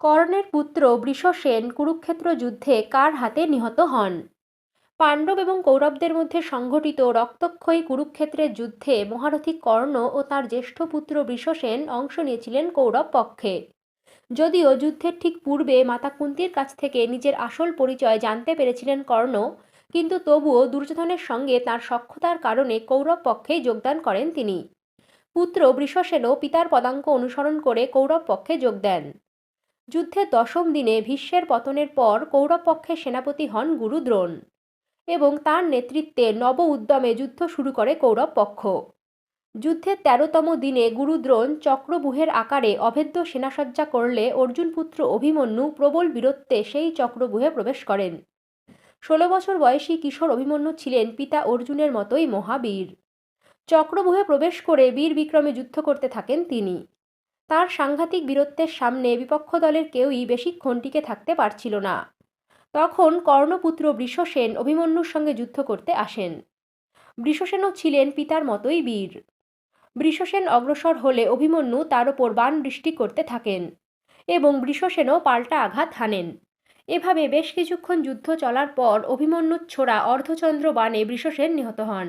কর্ণের পুত্র বৃষসেন কুরুক্ষেত্র যুদ্ধে কার হাতে নিহত হন? পাণ্ডব এবং কৌরবদের মধ্যে সংঘটিত রক্তক্ষয়ী কুরুক্ষেত্রের যুদ্ধে মহারথী কর্ণ ও তার জ্যেষ্ঠ পুত্র বৃষসেন অংশ নিয়েছিলেন কৌরব পক্ষে। যদিও যুদ্ধের ঠিক পূর্বে মাতা কুন্তির কাছ থেকে নিজের আসল পরিচয় জানতে পেরেছিলেন কর্ণ, কিন্তু তবুও দুর্যোধনের সঙ্গে তার সক্ষতার কারণে কৌরব পক্ষেই যোগদান করেন তিনি। পুত্র বৃষসেনও পিতার পদাঙ্ক অনুসরণ করে কৌরব পক্ষে যোগ দেন। যুদ্ধের দশম দিনে ভীষ্মের পতনের পর কৌরব পক্ষের সেনাপতি হন গুরু দ্রোণ এবং তার নেতৃত্বে নব উদ্যমে যুদ্ধ শুরু করে কৌরব পক্ষ। যুদ্ধের তেরোতম দিনে গুরুদ্রোণ চক্রবুহের আকারে অভেদ্য সেনাসজ্জা করলে অর্জুন পুত্র অভিমন্যু প্রবল বীরত্বে সেই চক্রবুহে প্রবেশ করেন। ষোলো বছর বয়সী কিশোর অভিমন্যু ছিলেন পিতা অর্জুনের মতোই মহাবীর। চক্রবুহে প্রবেশ করে বীর বিক্রমে যুদ্ধ করতে থাকেন তিনি। তার সাংঘাতিক বীরত্বের সামনে বিপক্ষ দলের কেউই বেশিক্ষণ টিকে থাকতে পারছিল না। তখন কর্ণপুত্র বৃষসেন অভিমন্যুর সঙ্গে যুদ্ধ করতে আসেন। বৃষসেনও ছিলেন পিতার মতোই বীর। বৃষসেন অগ্রসর হলে অভিমন্যু তার ওপর বাণ বৃষ্টি করতে থাকেন এবং বৃষসেনও পাল্টা আঘাত হানেন। এভাবে বেশ কিছুক্ষণ যুদ্ধ চলার পর অভিমন্যুর ছোড়া অর্ধচন্দ্র বাণে বৃষসেন নিহত হন।